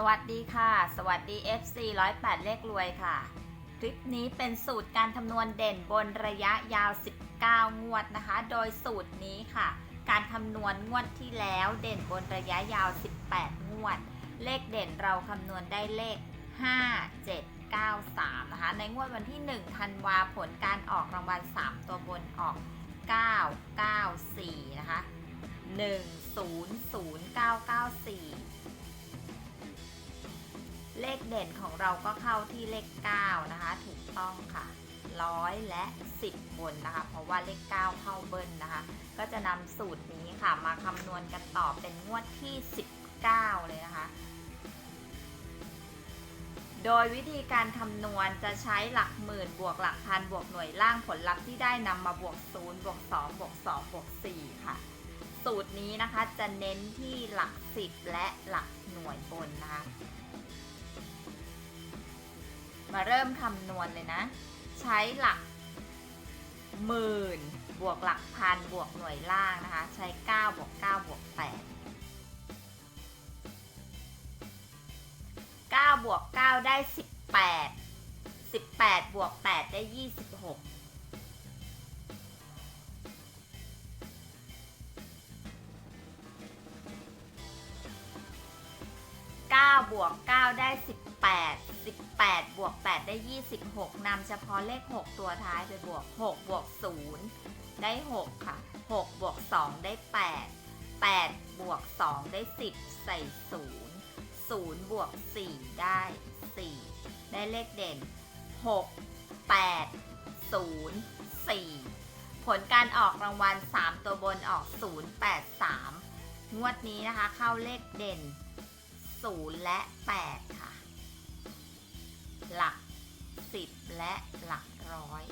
สวัสดีค่ะ สวัสดี FC 108 เลขรวยค่ะ คลิปนี้เป็นสูตรการคำนวณเด่นบนระยะยาว 19 งวดนะคะ โดยสูตรนี้ค่ะ การคำนวณงวดที่แล้วเด่นบนระยะยาว 18 งวด เลขเด่นเราคำนวณได้เลข 5 7 9 3 นะคะ ในงวดวันที่ 1 ธันวาผลการออกรางวัล 3 ตัวบนออก 9 9 4 นะคะ 1 0 0 9 9 4 เลขเด่นของเราก็เข้าที่เลข 9 นะคะ ถูกต้องค่ะร้อยและ 10 บนนะคะ เพราะว่าเลข 9 เข้าเบิ้ลนะคะ ก็จะนำสูตรนี้ค่ะมาคำนวณกันต่อเป็นงวดที่ 19 เลยนะคะ โดยวิธีการคำนวณจะใช้หลักหมื่นบวกหลักพันบวกหน่วยล่างผลลัพธ์ที่ได้นำมาบวก 0 บวก 2 บวก 2 บวก 4 ค่ะ สูตรนี้นะคะจะเน้นที่หลัก 10 และหลักหน่วยบนนะคะ มาเริ่มคำนวณเลยนะ ใช้หลักหมื่นบวกหลักพันบวกหน่วยล่างนะคะ ใช้ 9 บวก 9 บวก 8 9 บวก 9 ได้ 18 18 บวก 8 ได้ 26 9บวก 9 ได้ 18 8 บวก 8 ได้ 26นำเฉพาะเลข 6 ตัวท้ายไปบวก 6 บวก 0 ได้ 6 ค่ะ 6 บวก 2 ได้ 8 8 บวก 2 ได้ 10 ใส่ 0 0 บวก 4 ได้ 4 ได้เลขเด่น 6 8 0 4 ผลการออกรางวัล 3 ตัวบนออก 0 8 3 งวดนี้นะคะเข้าเลขเด่น 0 และ 8 ค่ะ หลัก10และหลักร้อย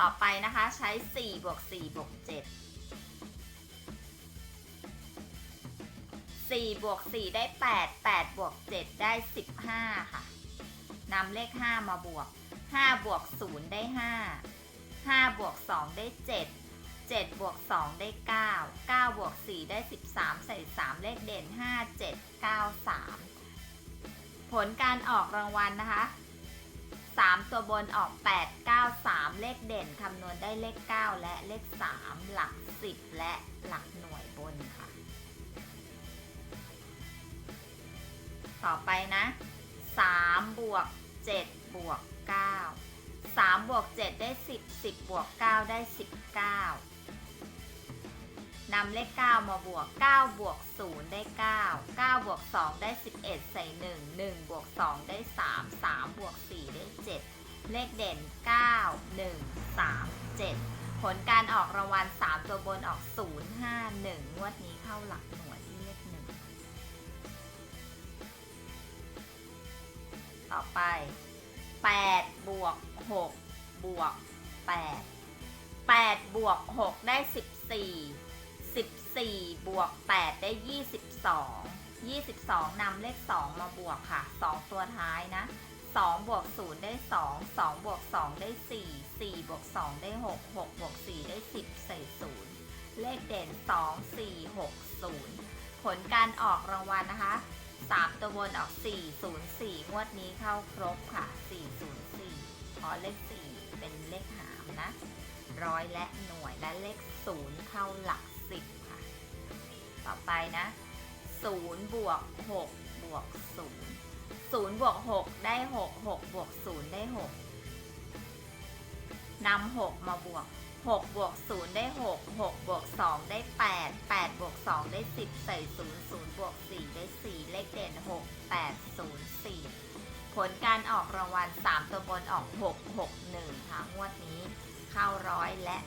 ต่อไปนะคะใช้ 4 บวก 4 บวก 7 4 บวก 4 ได้ 8 8 บวก 7 ได้ 15 ค่ะ นำเลข 5 มาบวก 5 บวก 0 ได้ 5 5 บวก 2 ได้ 7 7บวก2ได้ 9 9บวก4ได้ 13 ใส่ 3 เลขเด่น 5 7 9 3 ผลการออกรางวัลนะคะ 3 ตัวบนออก 8 9 3 เลขเด่นคำนวณได้เลข 9 และเลข 3 หลัก 10 และหลักหน่วยบนค่ะ ต่อไปนะ3บวก7บวก9 3บวก7ได้ 10 10บวก9ได้ 19 นำเลข 9 มาบวก 9 บวก 0 ได้ 9 9 บวก 2 ได้ 11 ใส่ 1 1 บวก 2 ได้ 3 3 บวก 4 ได้ 7 เลขเด่น 9 1 3 7 ผลการออกรางวัล 3 ตัวบนออก 0 5 1 งวดนี้เข้าหลักหน่วยที่เลข1ต่อไป 8 บวก 6 บวก 8 8 บวก 6 ได้ 14 14 บวก 8 ได้ 22 22นำเลข 2 มาบวกค่ะ 2 ตัวท้ายนะ 2 บวก 0 ได้ 2 2 บวก 2 ได้ 4 4 บวก 2 ได้ 6 6 บวก 4 ได้ 10ใส่0เลขเด่น 2 4 6 0 ผลการออกรางวัลนะคะ 3 ตัวบนออก 404 งวดนี้เข้าครบค่ะ 404เพราะเลข 4 เป็นเลขหามนะ ร้อยและหน่วยและเลข0เข้าหลัก10ค่ะ ต่อไปนะ0บวก6บวก0 0บวก6ได้6 6บวก0ได้6นำ6มาบวก6บวก0ได้6 6บวก2ได้8 8บวก2ได้10ใส่0 0บวก4ได้4เลขเด่น6 8 0 4ผลการออกรางวัล3ตัวบนออก6 6 1ค่ะงวดนี้ เข้าร้อยและ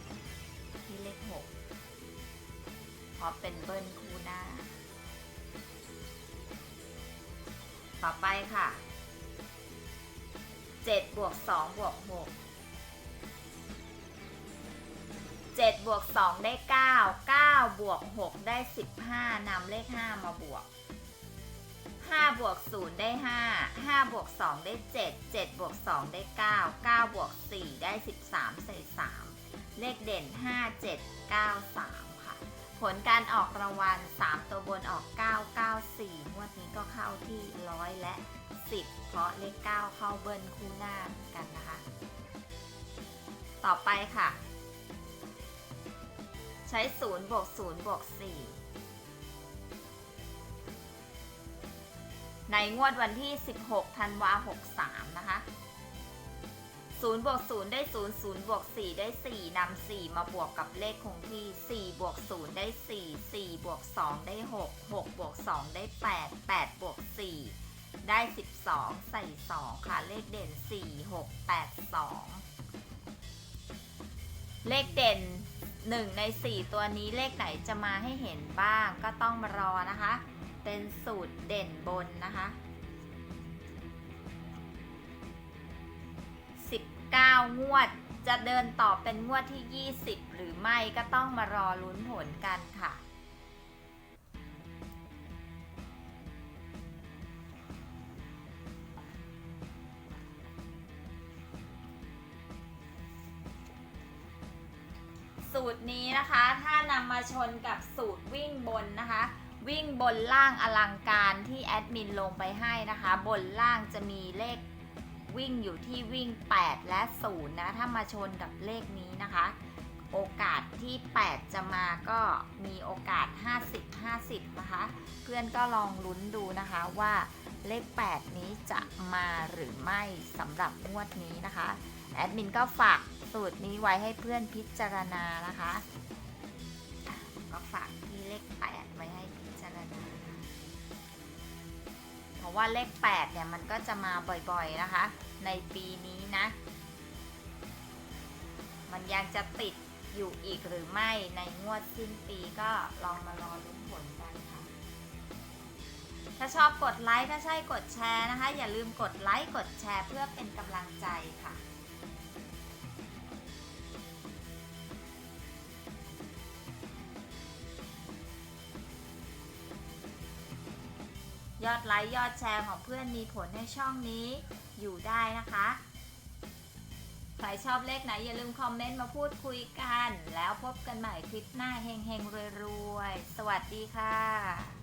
10 ที่เลข6เพราะเป็นเบิ้ลคู่หน้า ต่อไปค่ะ 7 บวก 2 บวก 6 7 บวก 2 ได้ 9 9 บวก 6 ได้ 15นำเลข 5 มาบวก 5บวก0ได้ 5 5บวก2ได้ 7 7บวก2ได้ 9 9บวก4ได้ 13ใส่3เลขเด่น 5 7 9 3 ค่ะ ผลการออกรางวัล 3 ตัวบนออก 994งวดนี้ก็เข้าที่ร้อยและ 10 เพราะเลข 9 เข้าเบิ้ลคู่หน้าเหมือนกันนะคะ ต่อไปค่ะ ใช้ 0 บวก 0 บวก 4 ในงวดวันที่ 16 ธันวา63 นะคะ0บวก0ได้ 0 0บวก4ได้ 4นำ4 มาบวกกับเลขคงที่4บวก0ได้ 4 4บวก2ได้ 6 6บวก2ได้ 8 8บวก4ได้ 12 ใส่ 2 ค่ะ เลขเด่น 4 6 8 2 เลขเด่น 1 ใน 4 ตัวนี้เลขไหนจะมาให้เห็นบ้างก็ต้องมารอนะคะ เป็นสูตรเด่นบนนะคะ 19 งวดจะเดินต่อเป็นงวดที่ 20 หรือไม่ก็ต้องมารอลุ้นผลกันค่ะ สูตรนี้นะคะ ถ้านำมาชนกับสูตรวิ่งบนนะคะ วิ่งบนล่างอลังการที่แอดมินลงไปให้นะคะ บนล่างจะมีเลขวิ่งอยู่ที่วิ่ง 8 และ 0 นะ ถ้ามาชนกับเลขนี้นะคะ โอกาสที่ 8 จะมาก็มีโอกาส 50 50 นะคะ เพื่อนก็ลองลุ้นดูนะคะว่าเลข 8 นี้จะมาหรือไม่สำหรับงวดนี้นะคะ แอดมินก็ฝากสูตรนี้ไว้ให้เพื่อนพิจารณานะคะอะก็ฝาก ราะว่าเลข 8 เนี่ย มันก็จะมาบ่อยๆนะคะ ในปีนี้นะ มันยังจะติดอยู่อีกหรือไม่ในงวดสิ้นปีก็ลองมารอลุ้นผลกันค่ะ ถ้าชอบกดไลค์ถ้าใช่กดแชร์นะคะ อย่าลืมกดไลค์กดแชร์เพื่อเป็นกำลังใจค่ะ ยอดไลค์ยอดแชร์ของเพื่อนมีผลให้ช่องนี้อยู่ได้นะคะ ใครชอบเลขไหนอย่าลืมคอมเมนต์มาพูดคุยกัน แล้วพบกันใหม่คลิปหน้าเฮงๆรวยๆ สวัสดีค่ะ